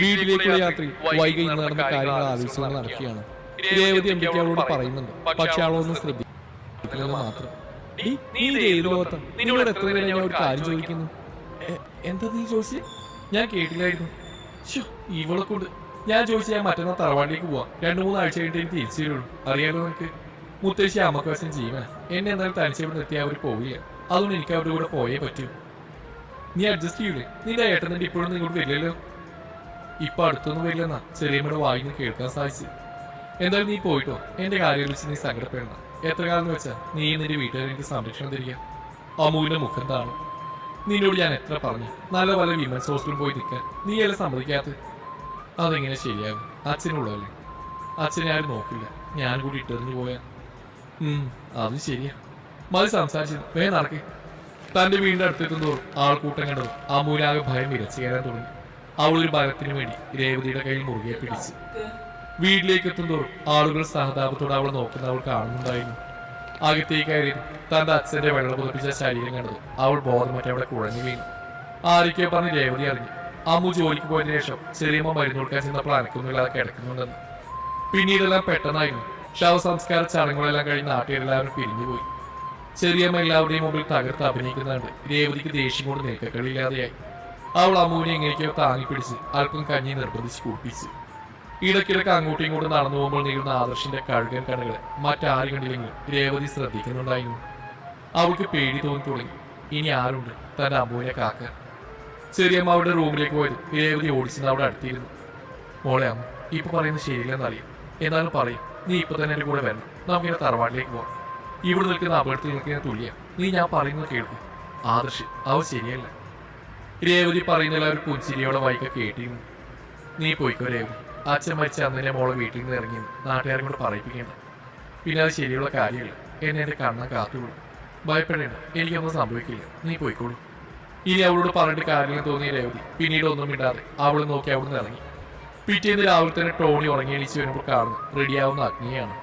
വീട്ടിലേക്കുള്ള യാത്രയിൽ വൈകി നടന്ന കാര്യങ്ങൾ ആലോചിച്ചുകൊണ്ട് നടക്കുകയാണ്. രേവതി എന്തൊക്കെ അവളോട് പറയുന്നുണ്ട്. പക്ഷെ അവളൊന്നും ശ്രദ്ധിക്കില്ലെന്ന് മാത്രം. "ഡി, നീ ഏത് ലോകത്താ നിന്നോട് എത്ര നേരം ഞാൻ ഒരു കാര്യം ചോദിക്കുന്നു? എന്താ നീ ചോദിച്ചേ? ഞാൻ കേട്ടില്ലായിരുന്നു. ഇവളെ കൊണ്ട് ഞാൻ ചോദിച്ചു ഞാൻ മറ്റന്നാൾ തറവാട്ടിലേക്ക് പോവാം. രണ്ടു മൂന്ന് ആഴ്ച കഴിഞ്ഞിട്ട് എനിക്ക് തിരിച്ചു വരുള്ളൂ. അറിയാലോ നിനക്ക്? മുത്തശ്ശി അമ്മക്കാശം ജീവന. എന്നെ എന്തായാലും തനിച്ച് ഇവിടെ നിർത്തി അവർ പോവില്ല. അതുകൊണ്ട് എനിക്ക് അവരുടെ കൂടെ പോയേ പറ്റൂ. നീ അഡ്ജസ്റ്റ് ചെയ്യൂലേ? നിന്റെ ഏട്ടനിന്റെ ഇപ്പോഴും ഇങ്ങോട്ട് വരില്ലല്ലോ. ഇപ്പൊ അടുത്തൊന്നും വരില്ലെന്നാ ചെറിയമ്മയുടെ വായിന്ന് കേൾക്കാൻ സാധിച്ചു എന്തായാലും നീ പോയിട്ടോ? എന്റെ കാര്യം വെച്ച് നീ സങ്കടപ്പെടണം എത്ര കാലം എന്ന് വെച്ചാ നീ നിന്റെ വീട്ടുകാരെ എനിക്ക് സംരക്ഷണം തരിക? അമൂലിന്റെ മുഖം താണു. നിന്നോട് ഞാൻ എത്ര പറഞ്ഞു? നല്ല പല വിമൻസ് ഹോസ്റ്റലിൽ പോയി നിൽക്കാൻ. നീ അല്ല സമ്മതിക്കാത്ത അതെങ്ങനെ ശരിയാകും? അച്ഛനുള്ളതല്ലേ? അച്ഛനെ ആരും നോക്കില്ല. ഞാൻ കൂടി ഇട്ടെറിഞ്ഞു പോയാ. ഉം അത് ശരിയാ. മതി സംസാരിച്ചത്. വേ നടക്കേ. തന്റെ വീടിന്റെ അടുത്തെത്തുന്നതോറും ആൾക്കൂട്ടം കണ്ടതും അമൂലാകെ ഭയം വിരച്ചു കയറാൻ തുടങ്ങി. അവൾ ഒരു ഭയത്തിനു വേണ്ടി രേവതിയുടെ കയ്യിൽ മുറുകെ പിടിച്ചു. വീട്ടിലേക്ക് എത്തുമ്പോൾ ആളുകൾ സഹതാപത്തോടെ അവൾ നോക്കുന്ന അവൾ കാണുന്നുണ്ടായിരുന്നു. അകത്തേക്ക് കയറി തന്റെ അച്ഛന്റെ വെള്ളം പുതപ്പിച്ച ശരീരം കണ്ടത് അവൾ ബോധമറ്റ അവിടെ കുഴഞ്ഞു വീണു. ആരൊക്കെ പറഞ്ഞ് രേവതി അറിഞ്ഞു. അമ്മു ജോലിക്ക് പോയതിനു ശേഷം ചെറിയമ്മ മരുന്ന് കൊടുക്കാൻ ചെന്നപ്പോൾ അനക്കൊന്നുമില്ലാതെ കിടക്കുന്നുണ്ടെന്ന്. പിന്നീടെല്ലാം പെട്ടെന്നായിരുന്നു. ശവസംസ്കാര ചടങ്ങുകളെല്ലാം കഴിഞ്ഞ് നാട്ടുകാരെല്ലാവരും പിരിഞ്ഞുപോയി. ചെറിയമ്മ എല്ലാവരുടെയും മുമ്പിൽ തകർത്ത് അഭിനയിക്കുന്നുണ്ട് രേവതിക്ക് ദേഷ്യം കൊണ്ട് നിൽക്കക്കളില്ലാതെയായി അവൾ അമ്മൂനെ എങ്ങനെയൊക്കെയോ താങ്ങി പിടിച്ച് അല്പം കഞ്ഞി നിർബന്ധിച്ച് കുടിപ്പിച്ചു. ഇടയ്ക്കിടയ്ക്ക് അങ്ങോട്ടും ഇങ്ങോട്ടും നടന്നു പോകുമ്പോൾ നീളുന്ന ആദർശിന്റെ കഴുകൻ കടകളെ മറ്റാരും കണ്ടില്ലെങ്കിലും രേവതി ശ്രദ്ധിക്കുന്നുണ്ടായിരുന്നു. അവൾക്ക് പേടി തോന്നി തുടങ്ങി. ഇനി ആരുണ്ട്? തന്റെ അമ്മൂനെ കാക്ക. ചെറിയമ്മ റൂമിലേക്ക് പോയത് രേവതി ഓടിച്ചെന്ന് അവിടെ അടുത്തിരുന്നു. മോളെ അമ്മ ഇപ്പൊ പറയുന്നത് ശരിയില്ലെന്നറിയാം. എന്നാലും പറയും നീ ഇപ്പൊ തന്നെ എന്റെ കൂടെ വരണം. നമുക്കിങ്ങനെ തറവാട്ടിലേക്ക് പോവാം. ഇവിടെ നിൽക്കുന്ന അപകടത്തിൽ നിൽക്കുന്ന തുല്യ നീ ഞാൻ പറയുന്നത് കേൾക്കും. ആദർശ് അവ ശരിയല്ല. രേവതി പറയുന്ന ഒരു പുഞ്ചിരിയോടെ വായിക്ക കേട്ടിരുന്നു. നീ പോയിക്കോ രേവതി. അച്ഛൻ മരിച്ച അന്ന് മോളെ വീട്ടിൽ നിന്ന് ഇറങ്ങി നാട്ടുകാരും കൂടെ പറയിപ്പിക്കണം. പിന്നെ അത് ശരിയുള്ള കാര്യമില്ല. എന്നെ എന്റെ കണ്ണ കാത്തുള്ളൂ ഭയപ്പെടേണ്ട. എനിക്കൊന്നും സംഭവിക്കില്ല. നീ പോയിക്കോളൂ. ഇനി അവളോട് പറഞ്ഞിട്ട് കാര്യങ്ങൾ തോന്നിയ രേവതി പിന്നീട് ഒന്നും ഇടാതെ അവൾ നോക്കി അവിടെ നിന്ന് ഇറങ്ങി. പിറ്റേന്ന് രാവിലെ തന്നെ ടോണി ഉറങ്ങി എണീച്ച് വരുമ്പോൾ കാണുന്നു. റെഡിയാവുന്ന അഗ്നിയാണ്.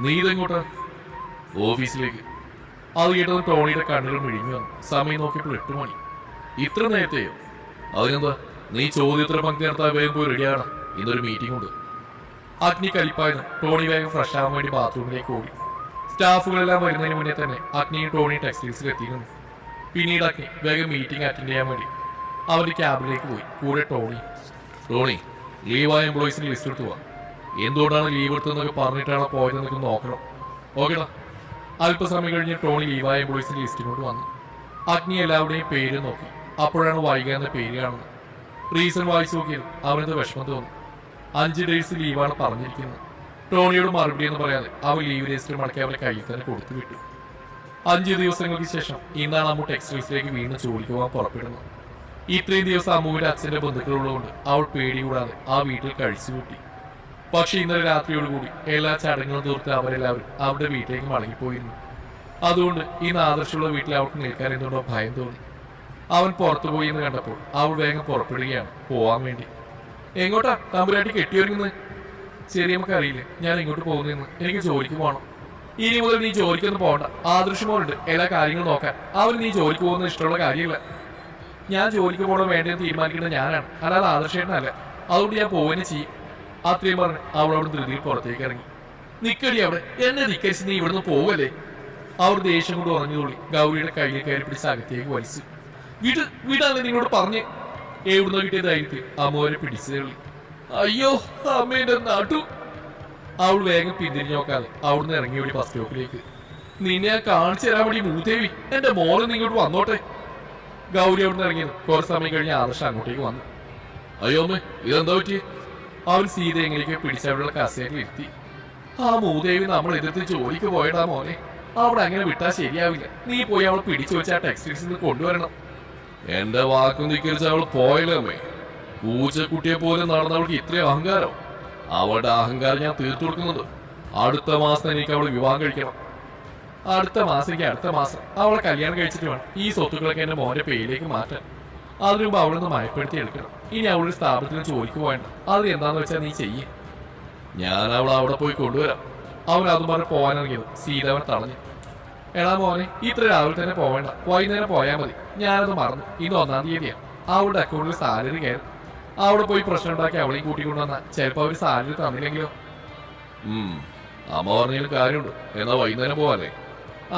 നീ ഇതെങ്ങോട്ട് ഓഫീസിലേക്ക്. അത് കേട്ടത് ടോണിയുടെ കണ്ണുകൾ മിഴിഞ്ഞു വന്നു. സമയം നോക്കിയപ്പോൾ എട്ട് മണി. ഇത്ര നേരത്തെയോ? അതിനെന്താ? നീ ചോദ്യോത്തര പങ്ക് നടത്താൻ വേഗം പോയി റെഡിയാണ് ഇന്നൊരു മീറ്റിംഗ് ഉണ്ട്. അഗ്നി കലിപ്പായിരുന്നു ടോണി വേഗം ഫ്രഷ് ആവാൻ വേണ്ടി ബാത്റൂമിലേക്ക് ഓടി. സ്റ്റാഫുകളെല്ലാം വരുന്നതിന് മുന്നേ തന്നെ അഗ്നിയും ടോണി ടെക്സ്റ്റൈൽസിൽ എത്തിയിരുന്നു. പിന്നീട് അഗ്നി വേഗം മീറ്റിംഗ് അറ്റൻഡ് ചെയ്യാൻ വേണ്ടി അവർ ക്യാബിലേക്ക് പോയി. കൂടെ ടോണി. ടോണി ലീവായ എംപ്ലോയീസിന് ലിസ്റ്റ് എടുത്തു പോവാം എന്തുകൊണ്ടാണ് ലീവ് എടുത്തതെന്നൊക്കെ പറഞ്ഞിട്ടാണ് പോയതെന്നൊക്കെ നോക്കണം. ഓക്കെടാ അല്പസമയം കഴിഞ്ഞ് ടോണി ലീവായ എംപ്ലോയീസിന് ലിസ്റ്റ് വന്നു. അഗ്നി എല്ലാവരുടെയും പേര് നോക്കി. അപ്പോഴാണ് വൈക എന്ന പേര് കാണുന്നത്. റീസൺ വായിച്ചു നോക്കിയാൽ അവനത് വിഷമം തോന്നി. അഞ്ച് ഡേയ്സ് ലീവാണ് പറഞ്ഞിരിക്കുന്നത്. ടോണിയോട് മറുപടി എന്ന് പറയാതെ അവൻ ലീവ് രജിസ്റ്റർ മടക്കി അവരെ കയ്യിൽ തന്നെ കൊടുത്തു വിട്ടു. അഞ്ച് ദിവസങ്ങൾക്ക് ശേഷം ഇന്നാണ് അമ്മു ടെക്സ്റ്റൈൽസിലേക്ക് വീണ്ടും ജോലിക്ക് പോകാൻ പുറപ്പെടുന്നത്. ഇത്രയും ദിവസം അമ്മുവിന്റെ അച്ഛന്റെ ബന്ധുക്കളുള്ളതുകൊണ്ട് അവൾ പേടി കൂടാതെ ആ വീട്ടിൽ കഴിച്ചു കൂട്ടി. പക്ഷെ ഇന്നലെ രാത്രിയോടുകൂടി എല്ലാ ചടങ്ങുകളും തീർത്ത് അവരെല്ലാവരും അവരുടെ വീട്ടിലേക്ക് മടങ്ങിപ്പോയിരുന്നു. അതുകൊണ്ട് ഇന്ന് ആദർശമുള്ള വീട്ടിൽ അവൾക്ക് നിൽക്കാൻ എന്തുകൊണ്ടോ ഭയം തോന്നി. അവൻ പുറത്തു പോയി എന്ന് കണ്ടപ്പോൾ അവൾ വേഗം പുറപ്പെടുകയാണ് പോവാൻ വേണ്ടി. എങ്ങോട്ടാ? തമ്പുരാട്ടി കെട്ടിയൊരുങ്ങുന്നത് നമുക്ക് അറിയില്ല ഞാൻ ഇങ്ങോട്ട് പോകുന്നതെന്ന് എനിക്ക് ജോലിക്ക് പോകണം ഇനി മുതൽ നീ ജോലിക്കൊന്നും പോകണ്ട. ആദർശമോനുണ്ട് എല്ലാ കാര്യങ്ങളും നോക്കാൻ അവൻ നീ ജോലിക്ക് പോകുന്ന ഇഷ്ടമുള്ള കാര്യമില്ല. ഞാൻ ജോലിക്ക് പോകണം വേണ്ടതെന്ന് തീരുമാനിക്കേണ്ട ഞാനാണ്. അല്ലാതെ ആദർശേട്ടനല്ല. അതുകൊണ്ട് ഞാൻ പോവുകയും ചെയ്യും. അത്രയും പറഞ്ഞ് അവളോട് ധൃതിയിൽ പുറത്തേക്ക് ഇറങ്ങി. നിക്കടി അവിടെ. എന്നെ നിക്കരിച്ച് നീ ഇവിടുന്ന് പോവല്ലേ? അവർ ദേഷ്യം കൊണ്ട് ഉറഞ്ഞുകൊള്ളി ഗൗരിയുടെ കയ്യിൽ കയറി പിടിച്ച് അകത്തേക്ക് വലിച്ചു. വീട് നിങ്ങളോട് പറഞ്ഞ് എവിടുന്ന് കിട്ടിയതായിരിക്കും അമ്മോനെ പിടിച്ചു അയ്യോ അമ്മേന്റെ നാട്ടു അവൾ വേഗം പിന്തിരിഞ്ഞു നോക്കാതെ അവിടുന്ന് ഇറങ്ങി ഓടി ബസ് സ്റ്റോപ്പിലേക്ക് നിന്നെ കാണിച്ചു തരാൻ വേണ്ടി മൂത്തേവി എന്റെ മോൾ നിങ്ങോട്ട് വന്നോട്ടെ. ഗൗരി അവിടുന്ന് ഇറങ്ങിയത് കുറച്ച് സമയം കഴിഞ്ഞ് ആദർശം അങ്ങോട്ടേക്ക് വന്നു. അയ്യോ അമ്മേ ഇതെന്താ പറ്റി? അവൻ സീത എങ്ങനെയൊക്കെ പിടിച്ചവരുടെ കസേരയിൽ ഇരുത്തി. ആ മൂദേവി നമ്മൾ എതിർത്ത് ജോലിക്ക് പോയടാ മോനെ. അവിടെ അങ്ങനെ വിട്ടാൽ ശരിയാവില്ല. നീ പോയി അവൾ പിടിച്ചു വെച്ച് ആ ടെക്സ്റ്റൈൽസിൽ നിന്ന് കൊണ്ടുവരണം. എന്റെ വാക്കും ധിക്കരിച്ച് അവൾ പോയല്ലേ പൂച്ചക്കുട്ടിയെ പോലെ നടന്ന അവൾക്ക് ഇത്രയും അഹങ്കാരം. അവളുടെ അഹങ്കാരം ഞാൻ തീർത്തു കൊടുക്കുന്നുണ്ട് അടുത്ത മാസം എനിക്ക് അവൾ വിവാഹം കഴിക്കണം. അടുത്ത മാസം എനിക്ക് അടുത്ത മാസം അവളെ കല്യാണം കഴിച്ചിട്ട് വേണം. ഈ സ്വത്തുക്കളൊക്കെ എന്റെ മോന്റെ പേരിലേക്ക് മാറ്റാൻ. അതിനു മുമ്പ് അവളൊന്ന് മയപ്പെടുത്തി എടുക്കണം. ഇനി അവളൊരു സ്ഥാപനത്തിൽ ജോലിക്ക് പോകണ്ട. അത് എന്താന്ന് വെച്ചാൽ നീ ചെയ്യേ. ഞാൻ അവളെ അവിടെ പോയി കൊണ്ടുവരാം. അവൻ അതുപോലെ പോകാനിറങ്ങിയത് സീതവൻ തടഞ്ഞു. എടാ മോനെ ഇത്ര രാവിലെ തന്നെ പോവേണ്ട. വൈകുന്നേരം പോയാൽ മതി. ഞാനത് മറന്നു. ഇന്ന് ഒന്നാം തീയതിയാണ് അവളുടെ അക്കൗണ്ടിൽ സാലറി കയറി. അവിടെ പോയി പ്രശ്നം ഉണ്ടാക്കി അവളെയും കൂട്ടിക്കൊണ്ടുവന്ന ചിലപ്പോ അവർ സാലറി തന്നില്ലെങ്കിലോ? അമ്മ പറഞ്ഞാലും കാര്യമുണ്ട്. എന്നാ വൈകുന്നേരം പോവാല്ലേ?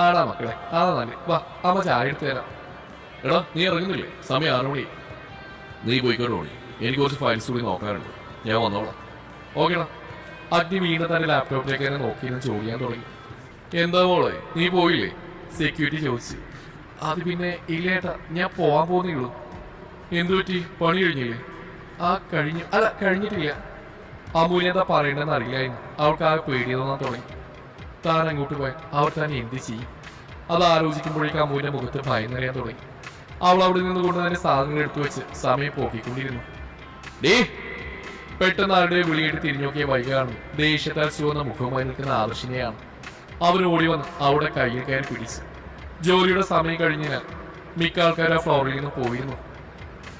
ആടാ മക്കളെ അതാ നല്ല വാ അമ്മ ചായ എടുത്തു തരാം. എടാ നീ ഇറങ്ങുന്നില്ലേ? സമയം ആറു മണി. നീ പോയിക്കോട്ട് മണി എനിക്ക് കുറച്ച് ഫയൽസ് കൂടി നോക്കാനുണ്ട്. ഞാൻ വന്നോളാം. ഓക്കേടാ. അഗ്നി വീണ്ടും തന്നെ ലാപ്ടോപ്പിലേക്ക് തന്നെ നോക്കി ചോദിക്കാൻ തുടങ്ങി. എന്താ മോളെ? നീ പോയില്ലേ? സെക്യൂരിറ്റി ചോദിച്ചു. അത് പിന്നെ ഇല്ലേട്ടാ ഞാൻ പോവാൻ പോകുന്നേ ഉള്ളൂ എന്തു പറ്റി? പണി കഴിഞ്ഞില്ലേ? ആ കഴിഞ്ഞു. അല്ല കഴിഞ്ഞിട്ടില്ല. അമൂല്യ എന്താ പറയണ്ടെന്ന് അറിയില്ലായിരുന്നു. അവൾക്ക് ആ പേടി തോന്നാൻ തുടങ്ങി. താൻ അങ്ങോട്ട് പോയി അവർ തന്നെ എന്ത് ചെയ്യും? അത് ആലോചിക്കുമ്പോഴേക്കും അമൂല്യ മുഖത്ത് ഭയം നിറയാൻ തുടങ്ങി. അവൾ അവിടെ നിന്ന് കൊണ്ട് തന്നെ സാധനങ്ങൾ എടുത്തു വെച്ച് സമയം പോക്കിക്കൊണ്ടിരുന്നു. ഡേ പെട്ടെന്ന് ആരുടെ വിളിയിട്ട് തിരിഞ്ഞോക്കിയ വൈകാണ്. ദേഷ്യത്താൽ ചുവന്ന മുഖവുമായി നിൽക്കുന്ന ആദർശിനെയാണ്. അവൻ ഓടി വന്ന് അവിടെ കയ്യിൽ കയറി പിടിച്ചു. ജോലിയുടെ സമയം കഴിഞ്ഞാൽ മിക്ക ആൾക്കാർ ആ ഫ്ലോറിൽ നിന്ന് പോയിരുന്നു.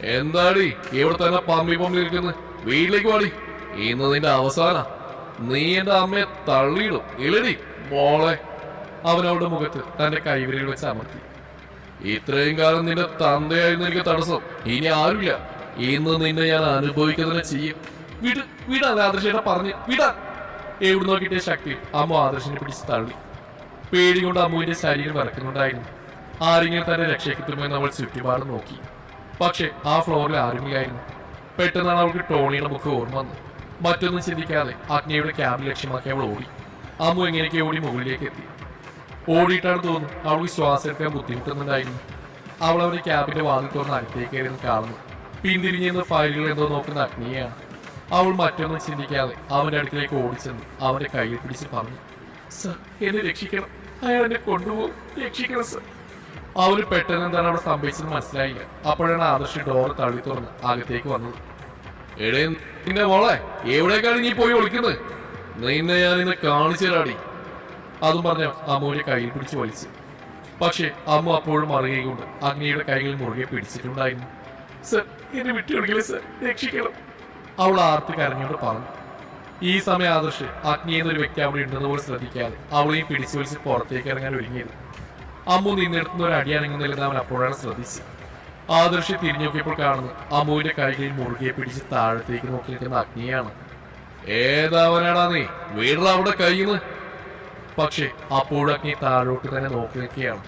എന്താടി? ഇവിടെ തന്നെ പമ്മി പമ്മി നിൽക്കുന്നു. വീട്ടിലേക്ക് പാടി ഇന്ന് നിന്റെ അവസാന. നീ എന്റെ അമ്മയെ തള്ളിയിടും. ഇളടി മോളെ. അവൻ മുഖത്ത് തന്റെ കൈവിരൽ വെച്ച് അമർത്തി. ഇത്രയും കാലം നിന്റെ തന്തയായിരുന്നു എനിക്ക് തടസ്സം. ഇനി ആരുമില്ല. ഇന്ന് നിന്നെ ഞാൻ അനുഭവിക്കുന്നതിനെ ചെയ്യും. വിട് വിടാൻ ആദർശേട്ട പറഞ്ഞ് വിടാൻ. എവിടെ നോക്കിയിട്ടേ ശക്തി? അമ്മ ആദർശിനെ പിടിച്ച് തള്ളി. പേടി കൊണ്ട് അമ്മുവിന്റെ ശരീരം വിറക്കുന്നുണ്ടായിരുന്നു ആരെങ്കിലും തന്നെ രക്ഷയ്ക്കെത്തുമെന്ന് അവൾ ചുറ്റുപാട് നോക്കി. പക്ഷെ ആ ഫ്ലോറിൽ ആരുമില്ലായിരുന്നു. പെട്ടെന്നാണ് അവൾക്ക് ടോണിയുടെ മുഖം ഓർമ്മ വന്നു മറ്റൊന്നും ചിന്തിക്കാതെ അഗ്നിയുടെ ക്യാബ് ലക്ഷ്യമാക്കി അവൾ ഓടി. അമ്മു എങ്ങനെയൊക്കെ ഓടി മുകളിലേക്ക് എത്തി. ഓടിയിട്ടാണ് തോന്നുന്നു അവൾക്ക് ശ്വാസം എടുക്കാൻ ബുദ്ധിമുട്ടുന്നുണ്ടായിരുന്നു. അവൾ അവരുടെ ക്യാബിന്റെ വാതിൽ തുറന്ന് അകത്തേക്ക് കയറി കാണുന്നു. പിന്തിരിഞ്ഞിരുന്ന ഫയലുകൾ എന്തോ നോക്കുന്ന അഗ്നിയാണ് അവൾ മറ്റൊന്നും ചിന്തിക്കാതെ അവന്റെ അടുത്തേക്ക് ഓടിച്ചെന്ന്. അവന്റെ കയ്യിൽ പിടിച്ച് പറഞ്ഞു സർ എന്നെ രക്ഷിക്കണം. അയാൾ എന്നെ കൊണ്ടുപോകും. രക്ഷിക്കണം സർ. അവന് പെട്ടെന്ന് എന്താണ് അവിടെ സംഭവിച്ചത് മനസ്സിലായില്ല. അപ്പോഴാണ് ആദർശ് ഡോർ തള്ളി തുറന്ന് അകത്തേക്ക് വന്നത്. എടേ നിന്റെ മോളെ എവിടേക്കാണ് നീ പോയി ഒളിക്കുന്നത്? നിന്നെ ഞാൻ ഇന്ന് കാണിച്ചു തരാടി. അതും പറഞ്ഞ അമ്മുവിന്റെ കയ്യിൽ പിടിച്ച് വലിച്ചു. പക്ഷേ അമ്മ അപ്പോഴും അറിയുകൊണ്ട് അഗ്നിയുടെ കൈകളിൽ മുറുകെ പിടിച്ചിട്ടുണ്ടായിരുന്നു. സർ എന്നെ വിട്ടു കൊടുക്കില്ല സർ? രക്ഷിക്കണം. അവൾ ആർത്തി കരഞ്ഞോണ്ട് പറഞ്ഞു ഈ സമയം ആദർശ് അഗ്നി എന്നൊരു വ്യക്തി അവിടെ ഉണ്ടെന്ന് പോലും ശ്രദ്ധിക്കാതെ അവളെയും പിടിച്ചു വലിച്ച് പുറത്തേക്ക് ഇറങ്ങാൻ ഒരുങ്ങിയത്. അമ്മു നിന്നെടുത്തുന്ന ഒരു അടി അനങ്ങുന്നില്ലെന്ന് അവൻ അപ്പോഴാണ് ശ്രദ്ധിച്ചത്. ആദർശ് തിരിഞ്ഞു നോക്കിയപ്പോൾ കാണുന്നു അമ്മുവിന്റെ കൈകളിൽ മുറുകെ പിടിച്ച് താഴത്തേക്ക് നോക്കി നിൽക്കുന്ന അഗ്നിയാണ്. ഏതാവനാടാ നീ? വീട്ടിൽ അവിടെ കഴിയുന്നു പക്ഷേ അപ്പോഴും അഗ്നി താഴോട്ട് തന്നെ നോക്കി നിൽക്കുകയാണ്.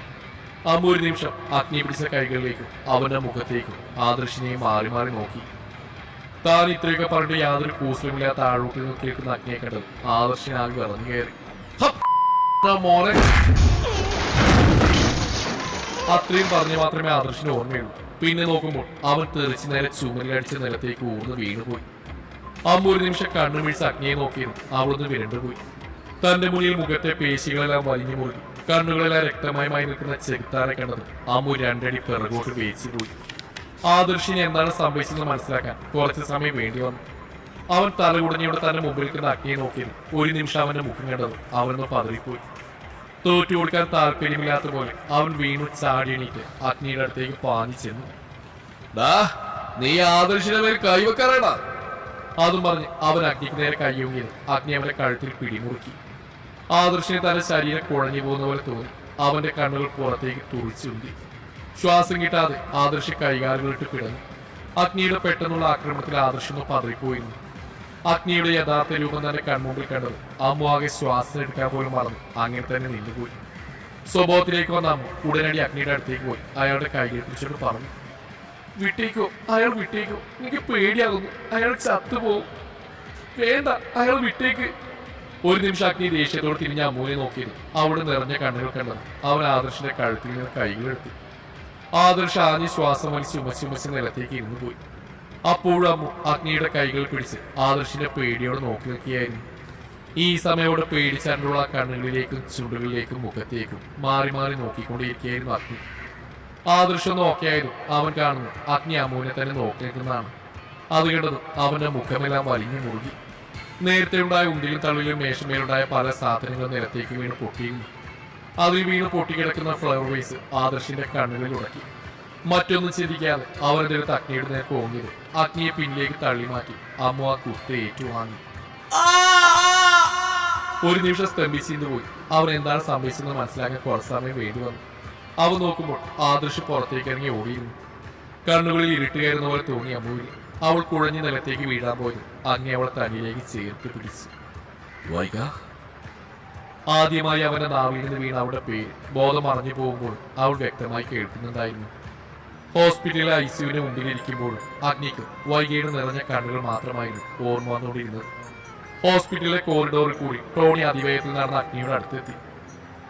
അമ്മു ഒരു നിമിഷം അഗ്നി പിടിച്ച കൈകളിലേക്കും അവന്റെ മുഖത്തേക്കും ആദർശിനെയും മാറി മാറി നോക്കി. താൻ ഇത്രയൊക്കെ പറഞ്ഞിട്ട് യാതൊരു കൂസലുമില്ലാത്ത താഴോട്ട് നോക്കി നിൽക്കുന്ന അഗ്നിയെ കണ്ടത് ആദർശനാകെ ഇറങ്ങി കയറി. മോനെ. അത്രയും പറഞ്ഞു മാത്രമേ ആദർശിന് ഓർമ്മയുള്ളൂ. പിന്നെ നോക്കുമ്പോൾ അവൻ തെറിച്ച് നേരെ ചുമലിലടിച്ച് നിലത്തേക്ക് ഊർന്ന് വീണുപോയി അമ്മ ഒരു നിമിഷം കണ്ണു വീഴ്ച അഗ്നിയെ നോക്കിയിരുന്നു അവളൊന്ന് വിരണ്ടുപോയി തന്റെ മുന്നിൽ മുഖത്തെ പേശികളെല്ലാം വലിഞ്ഞു മുറുകി. കണ്ണുകളെല്ലാം രക്തമയമായി നിൽക്കുന്ന ചെകുത്താനെ കണ്ടത് അമ്മു രണ്ടടി പിറകോട്ട് വേച്ചു പോയി. ആദർശിന് എന്താണ് സംഭവിച്ചതെന്ന് മനസ്സിലാക്കാൻ കുറച്ച് സമയം വേണ്ടി വന്നു. അവൻ തലകുടഞ്ഞവിടെ തന്നെ മുമ്പിൽ നക്കിയെ നോക്കി. ഒരു നിമിഷം അവന്റെ മുഖം കണ്ടത് അവനൊന്ന് പതറിപ്പോയി. തോറ്റു കൊടുക്കാൻ താല്പര്യമില്ലാത്ത പോലെ അവൻ വീണു ചാടി എണീറ്റ് അഗ്നിയുടെ അടുത്തേക്ക് പാഞ്ഞു ചെന്നു. ഡാ നീ ആദർശിന്റെ മേൽ കൈവെക്കാറേടാ അതും പറഞ്ഞ് അവൻ അഗ്നിക്ക് നേരെ കൈയൊങ്ങിയത് അഗ്നി അവന്റെ കഴുത്തിൽ പിടിമുറുക്കി. ആദർശിനെ തന്റെ ശരീരം കുഴഞ്ഞു പോകുന്ന പോലെ തോന്നി. അവന്റെ കണ്ണുകൾ പുറത്തേക്ക് തുറിച്ചുന്തി ശ്വാസം കിട്ടാതെ ആദർശ് കൈകാലുകളിട്ട് കിടന്നു അഗ്നിയുടെ പെട്ടെന്നുള്ള ആക്രമണത്തിൽ ആദർശൊന്ന് പതറിപ്പോയിരുന്നു. അഗ്നിയുടെ യഥാർത്ഥ രൂപം തന്നെ കൺമുമ്പിൽ കണ്ടത് അമ്മു ആകെ ശ്വാസം എടുക്കാൻ പോലും മറന്നു. അങ്ങനെ തന്നെ നിന്നുപോയി സ്വഭാവത്തിലേക്ക് വന്ന അമ്മു ഉടനടി അഗ്നിയുടെ അടുത്തേക്ക് പോയി. അയാളുടെ കൈകൾ പിടിച്ചിട്ട് പറഞ്ഞു വിട്ടേക്കോ? അയാൾ വിട്ടേക്കോ? എനിക്ക് പേടിയാകുന്നു. അയാൾ ചത്തുപോകും. വേണ്ട അയാൾ വിട്ടേക്ക്. ഒരു നിമിഷം അഗ്നി ദേഷ്യത്തോട് തിരിഞ്ഞ അമ്മുവിനെ നോക്കിയിരുന്നു അവിടെ നിറഞ്ഞ കണ്ണുകൾ കണ്ടത് അവൻ ആദർശിന്റെ കഴുത്തിൽ നിന്ന് കൈകളെടുത്തു ആദർശ് ആഞ്ഞ് ശ്വാസം വലിച്ച് ഉമച്ച് നിലത്തേക്ക് ഇരുന്നു പോയി. അപ്പോഴും അഗ്നിയുടെ കൈകൾ പിടിച്ച് ആദർശിന്റെ പേടിയോടെ നോക്കി നിൽക്കുകയായിരുന്നു. ഈ സമയോടെ പേടിച്ചാണ്ടുള്ള കണ്ണുകളിലേക്കും ചുണ്ടുകളിലേക്കും മുഖത്തേക്കും മാറി മാറി നോക്കിക്കൊണ്ടിരിക്കുകയായിരുന്നു അഗ്നി. ആദർശം നോക്കിയായിരുന്നു അവൻ കാണുന്നു അഗ്നി അമ്മുവിനെ തന്നെ നോക്കി നിൽക്കുന്നതാണ്. അത് കണ്ടത് അവന്റെ മുഖമെല്ലാം വലിഞ്ഞു മുറുകി. നേരത്തെ ഉണ്ടായ ഉണ്ടിലും തള്ളിലും മേശമേലുണ്ടായ പല സാധനങ്ങളും നിലത്തേക്ക് വീണ് പൊട്ടിയിരുന്നു. അതിൽ വീണ് പൊട്ടിക്കിടക്കുന്ന ഫ്ലവർ വേസ് ആദർശിന്റെ കണ്ണിൽ ഉടക്കി. മറ്റൊന്നും ചിന്തിക്കാതെ അവനെതിരത്ത് അഗ്നിയുടെ നേർക്ക് ഓങ്ങിയത് അഗ്നിയെ പിന്നിലേക്ക് തള്ളി മാറ്റി അമ്മു ആ കുത്തി ഏറ്റുവാങ്ങി. ഒരു നിമിഷം സ്തംഭിച്ചിരുന്നു പോയി. അവർ എന്താണ് സംഭവിച്ചതെന്ന് മനസ്സിലാക്കാൻ കുറച്ച് സമയം വേണ്ടി വന്നു. അവൻ നോക്കുമ്പോൾ ആദർശ് പുറത്തേക്ക് ഇറങ്ങി ഓടിയിരുന്നു. കണ്ണുകളിൽ ഇരുട്ടുകയറുന്ന പോലെ തോന്നി അമ്മുവിന്. അവൾ കുഴഞ്ഞ നിലത്തേക്ക് വീഴാൻ പോയി. അങ്ങേ അവളെ തനിയിലേക്ക് ചേർത്ത് പിടിച്ചു. വൈക. ആദ്യമായി അവന്റെ നാവിൽ നിന്ന് വീണ അവളുടെ പേര് ബോധം അറിഞ്ഞു പോകുമ്പോൾ അവൾ വ്യക്തമായി കേൾക്കുന്നുണ്ടായിരുന്നു. ഹോസ്പിറ്റലിലെ ഐ സിയുവിന് മുമ്പിലിരിക്കുമ്പോൾ അഗ്നിക്ക് വൈകിയുടെ നിറഞ്ഞ കണ്ണുകൾ മാത്രമായിരുന്നു ഓർമ്മ വന്നുകൊണ്ടിരുന്നത്. ഹോസ്പിറ്റലിലെ കോറിഡോറിൽ കൂടി ടോണി അതിവേഗത്തിൽ നടന്ന അഗ്നിയുടെ അടുത്തെത്തി.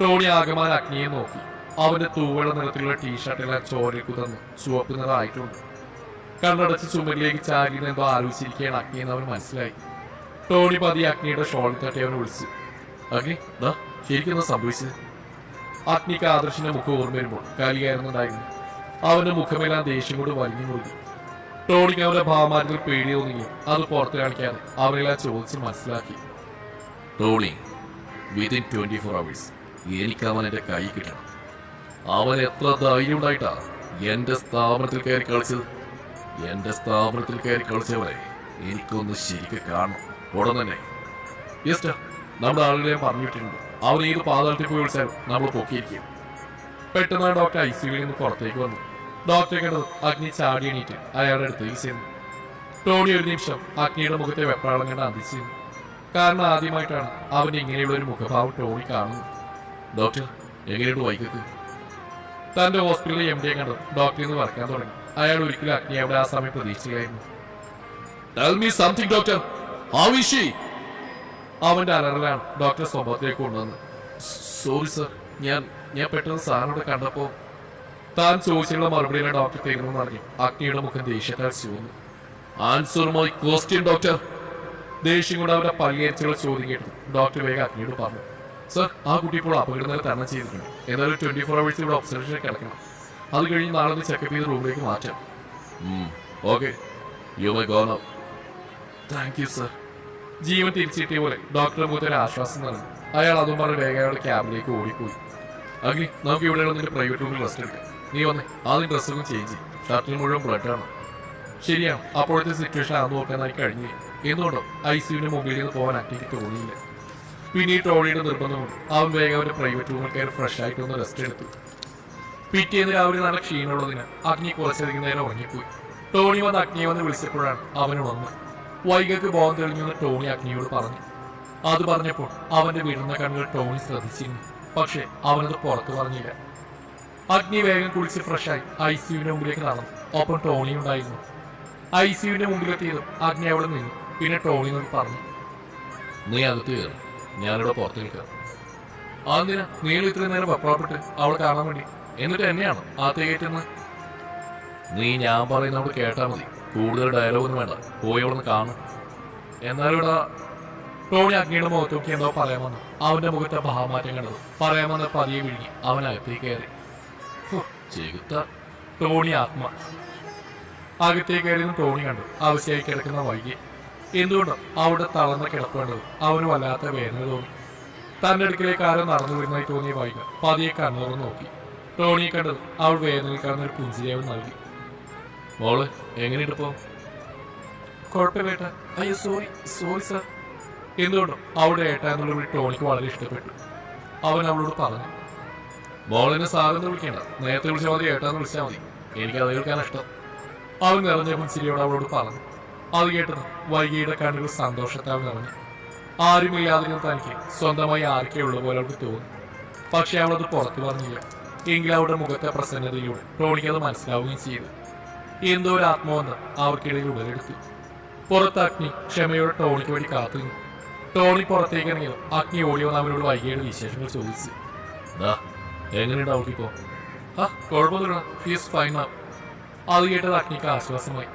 ടോണി ആകമാൻ അഗ്നിയെ നോക്കി. അവന്റെ തൂവള നിറത്തിലുള്ള ടീഷർട്ടെല്ലാം ചോരയിൽ കുതന്ന് ചുവപ്പ് നിറമായിട്ടുണ്ട് കണ്ണടച്ച് ചുമരിലേക്ക് ചാരി എന്തോ ആലോചിച്ചിരിക്കുകയാണ് അഗ്നി എന്ന് അവൻ മനസ്സിലായി. ടോണി പതി അഗ്നിയുടെ ഷോൾ തട്ടി അവൻ വിളിച്ചു അഗ്നി ദാ ശരിക്കും സംഭവിച്ചത്. അഗ്നിക്ക് ആദർശിന്റെ മുഖം ഓർമ്മ വരുമ്പോൾ കലി കയറുന്നുണ്ടായിരുന്നു അവന്റെ മുഖമെല്ലാം ദേഷ്യം കൊണ്ട് വലിഞ്ഞു മുറുകി. ടോണിക്ക് അവന്റെ ഭാവമാറ്റത്തിൽ പേടി തോന്നുകയും അത് പുറത്ത് കാണിക്കാതെ അവരെല്ലാം ചോദിച്ച് മനസ്സിലാക്കി. Tony within twenty four hours എനിക്ക് അവൻ എന്റെ കൈ കിട്ടണം. അവൻ എത്ര ധൈര്യം ഉണ്ടായിട്ടാ എന്റെ സ്ഥാപനത്തിൽ കയറി കളിച്ചത്? എന്റെ സ്ഥാപനത്തിൽ കയറി കളിച്ചവരെ എനിക്കൊന്ന് ശരിക്ക് കാണണം. ഉടൻ തന്നെ. യെസ് നമ്മുടെ ആളുകളെ പറഞ്ഞിട്ടുണ്ട്. അവൻ ഈ പാതാളത്തിൽ പോയി വിളിച്ചാൽ നമ്മൾ പൊക്കിയിരിക്കും. പെട്ടെന്ന് ഡോക്ടർ ഐ സിയിൽ നിന്ന് പുറത്തേക്ക് വന്നു. ഡോക്ടറെ കണ്ടത് അഗ്നി ചാടി എണീറ്റ് അയാളുടെ അടുത്തേക്ക് ചെന്നു. ടോണി ഒരു നിമിഷം അഗ്നിയുടെ മുഖത്തെ വെപ്രാളം കണ്ട് അന്തിച്ചിരുന്നു. കാരണം ആദ്യമായിട്ടാണ് അവൻ ഇങ്ങനെയുള്ള ഒരു മുഖഭാവം ടോണി കാണുന്നത്. ഡോക്ടർ എങ്ങനെയുണ്ട് വൈകിട്ട് തന്റെ ഹോസ്പിറ്റലിൽ എം ഡിയെ കണ്ടത് ഡോക്ടറിൽ നിന്ന് വറക്കാൻ തുടങ്ങി. അയാൾ ഒരിക്കലും അഗ്നി അവിടെ ആ സമയം പ്രതീക്ഷിച്ചില്ലായിരുന്നു. Tell me something, doctor. How is she? അവന്റെ അലറലാണ് ഡോക്ടർ സ്വഭാവത്തിലേക്ക് കൊണ്ടുവന്നത്. സോറി സർ ഞാൻ ഞാൻ പെട്ടെന്ന് സാറിനോട് കണ്ടപ്പോ താൻ ചോദിച്ചുള്ള മറുപടിയിലെ ഡോക്ടർ തരുന്നു അറിഞ്ഞു. അഗ്നിയുടെ മുഖം ദേഷ്യത്താൽ ചുവന്നു. ആൻസർ മൈ ക്വസ്റ്റ്യൻ ഡോക്ടർ ദേഷ്യം കൊണ്ട് അവരുടെ പള്ളിയരിച്ചുള്ള ചോദ്യം കേട്ടു. ഡോക്ടർ വേഗം അഗ്നിയോട് പറഞ്ഞു. സർ ആ കുട്ടി ഇപ്പോൾ അപകടം തന്നെ തരണം ചെയ്തിട്ടുണ്ട്. എന്നാലും ട്വന്റി ഫോർ അവേഴ്സ് ഇവിടെ ഒബ്സർവേഷനിൽ കിടക്കണം. അത് കഴിഞ്ഞ് നാളെ ഒന്ന് ചെക്കപ്പ് ചെയ്ത് റൂമിലേക്ക് മാറ്റാം. Okay you may go now thank you sir ജീവൻ തിരിച്ചിട്ടിയ പോലെ ഡോക്ടറെ മുഖത്ത് ഒരു ആശ്വാസം നൽകി. അയാൾ അതും പറഞ്ഞ് വേഗം അയാളുടെ ക്യാബിലേക്ക് ഓടിപ്പോയി. അഗ്നി നമുക്ക് ഇവിടെയുള്ള നിന്റെ പ്രൈവറ്റ് റൂമിൽ റെസ്റ്റ് എടുക്കാം. നീ വന്നേ. ആദ്യം ഡ്രസ്സൊന്നും ചേഞ്ച് ചെയ്യും. ഷർട്ടിൽ മുഴുവൻ ബ്ലഡാണ് ശരിയാണ്. അപ്പോഴത്തെ സിറ്റുവേഷൻ ആണെന്ന് നോക്കാനായി കഴിഞ്ഞില്ല. എന്തുകൊണ്ടോ ഐ സിയുവിന്റെ മുമ്പിൽ നിന്ന് പോകാൻ അറ്റിക്ക് തോന്നിയില്ല. പിന്നെ ഈ ടോണിയുടെ നിർബന്ധം കൊണ്ട് അവൻ വേഗം അവന്റെ പ്രൈവറ്റ് റൂമിൽ കയറി ഫ്രഷ് ആയിട്ട് ഒന്ന് റെസ്റ്റ് എടുത്തു. പിറ്റേന്ന് രാവിലെ നല്ല ക്ഷീണമുള്ളതിന് അഗ്നി കുറച്ചധികം നേരം ഉറങ്ങിപ്പോയി. ടോണി വന്ന് അഗ്നിയെ വന്ന് വിളിച്ചപ്പോഴാണ് അവന് വന്നത്. വൈകക്ക് ബോധം തെളിഞ്ഞെന്ന് ടോണി അഗ്നിയോട് പറഞ്ഞു. അത് പറഞ്ഞപ്പോൾ അവന്റെ വിടുന്ന കണ്ണുകൾ ടോണി ശ്രദ്ധിച്ചിരുന്നു. പക്ഷെ അവനത് പുറത്തു പറഞ്ഞില്ല. അഗ്നി വേഗം കുളിച്ച് ഫ്രഷായി ഐ സിയുവിന്റെ മുമ്പിലേക്ക് നടന്നു. ഒപ്പം ടോണി ഉണ്ടായിരുന്നു. ഐ സിയുവിന്റെ മുമ്പിലെത്തിയതും അഗ്നി അവിടെ നിന്നു. പിന്നെ ടോണി നോക്കി പറഞ്ഞു. നീ അകത്ത് കയറി. ഞാനിവിടെ പുറത്ത് നിൽക്കാം. അതിന് നീളി ഇത്രയും നേരം വെപ്രാപ്പെട്ട് അവളെ കാണാൻ വേണ്ടി? എന്നിട്ട് എന്നെയാണ് ആ തേറ്റെന്ന് നീ ഞാൻ പറയുന്നവട് കേട്ടാൽ മതി. കൂടുതൽ ഡയലോഗൊന്നും വേണ്ട. പോയി അവിടെ നിന്ന് കാണും എന്നാലും ഇവിടെ ടോണി അഗ്നിയുടെ മുഖത്ത് നോക്കി എന്തോ പറയാൻ വന്നു. അവന്റെ മുഖത്തെ ഭാവമാറ്റം കണ്ടത്. പറയാൻ വന്ന പതിയെ വിഴുങ്ങി. അവൻ അകത്തേക്ക് കയറി. ചെകുത്ത ടോണി ആത്മ. അകത്തേക്ക് കയറിയെന്ന് ടോണി കണ്ടു. ആവശ്യമായി കിടക്കുന്ന വൈകി. എന്തുകൊണ്ടും അവിടെ തളർന്ന കിടപ്പ് കണ്ടത് അവന് വല്ലാത്ത വേദന തോന്നി. തന്റെ അടുക്കിലേക്ക് ആരോ നടന്നു വരുന്നതായി തോന്നിയ വൈകി. പതിയെ കണ്ണൂർ നോക്കി. ടോണിയെ കണ്ടത് അവൾ വേദനയിൽ കാണുന്ന ഒരു പുഞ്ചിരി നൽകി. മോൾ എങ്ങനെയുണ്ട് പോ കുഴപ്പമില്ല അയ്യോ സോറി സോറി സാർ എന്തുകൊണ്ടും അവിടെ ഏട്ട എന്നുള്ള വിളി ടോണിക്ക് വളരെ ഇഷ്ടപ്പെട്ടു. അവൻ അവളോട് പറഞ്ഞു മോളിനെ സാറെന്ന് വിളിക്കേണ്ട. നേരത്തെ വിളിച്ചാൽ മതി ഏട്ടാന്ന് വിളിച്ചാൽ മതി. എനിക്ക് അത് കേൾക്കാൻ ഇഷ്ടം. അവൻ നിറഞ്ഞ പുഞ്ചിരിയോട് അവളോട് പറഞ്ഞു അത് കേട്ടത് വൈകിയുടെ കണ്ണുകൾ സന്തോഷത്താൽ നിറഞ്ഞു. ആരുമില്ലാതിരുന്ന തനിക്ക് സ്വന്തമായി ആർക്കേ ഉള്ള പോലെ അവൾക്ക് തോന്നി. പക്ഷെ അവളത് പുറത്തു പറഞ്ഞില്ല. എങ്കിലും അവളുടെ മുഖത്തെ പ്രസന്നതയിലൂടെ ടോണിക്ക് അത് മനസ്സിലാവുകയും ചെയ്തു. എന്തോ ഒരു ആത്മബന്ധം അവർക്കിടയിൽ ഉടലെടുത്തു പുറത്ത് അഗ്നി ക്ഷമയോടെ ടോണിക്ക് വേണ്ടി കാത്തു ടോണി പുറത്തേക്ക് ഇറങ്ങിയത് അഗ്നി ഓടി വന്ന് അവനോട് വൈകിയുടെ വിശേഷങ്ങൾ ചോദിച്ചു. എങ്ങനെയുണ്ട് ആ ആ അത് കേട്ടത് അഗ്നിക്ക് ആശ്വാസമായി.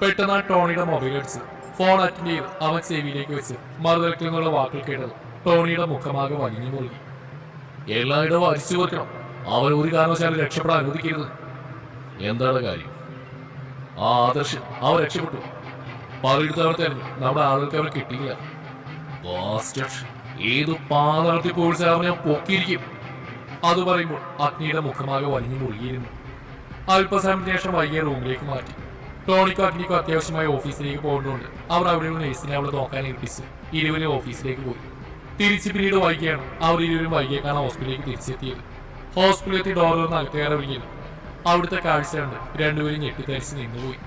പെട്ടെന്ന് ആ ടോണിയുടെ മൊബൈൽ അടിച്ച് ഫോൺ അറ്റൻഡ് ചെയ്ത് അവൻ ചെവിയിലേക്ക് വെച്ച് മറുതലത്തിൽ നിന്നുള്ള വാക്കുകൾ കേട്ടത് ടോണിയുടെ മുഖമാകെ വലിഞ്ഞു മുറുകി. എല്ലായിടവും അരിച്ചു വെക്കണം അവൻ ഒരു കാരണവശാലും രക്ഷപ്പെടാൻ അനുവദിക്കരുത്. എന്താണ് കാര്യം? ആദർശ് അവൻ രക്ഷപ്പെട്ടു. പലയിടത്തവർ തന്നെ നമ്മുടെ ആളുകൾക്ക് അവനെ കിട്ടിയില്ല. ഏത് പാതാളത്തിൽ പോയി അവനെ പൊക്കിയിരിക്കും. അത് പറയുമ്പോൾ അഗ്നിയുടെ മുഖമാകെ വലിഞ്ഞു മുറുകിയിരുന്നു. അല്പസമയത്തിന് ശേഷം വൈകിയ റൂമിലേക്ക് മാറ്റി. ടോണിക്കും അഗ്നിക്കും അത്യാവശ്യമായ ഓഫീസിലേക്ക് പോകേണ്ടതുകൊണ്ട് അവർ അവിടെയുള്ള നേഴ്സിനെ അവളെ നോക്കാൻ ഏൽപ്പിച്ച്. ഇരുവരും ഓഫീസിലേക്ക് പോയി. തിരിച്ച് പിന്നീട് വൈകിയാണ്. അവർ ഇരുവരും വൈകിയേക്കാണ് ഹോസ്പിറ്റലിലേക്ക് തിരിച്ചെത്തിയത്. ഹോസ്പിറ്റലിലെത്തി ഡോറിൽ നിന്ന് അകത്തേറെ ഇറങ്ങിയത് അവിടുത്തെ കാഴ്ച കണ്ട് രണ്ടുപേരും ഞെട്ടിത്തരിച്ച് നിന്നുപോയി.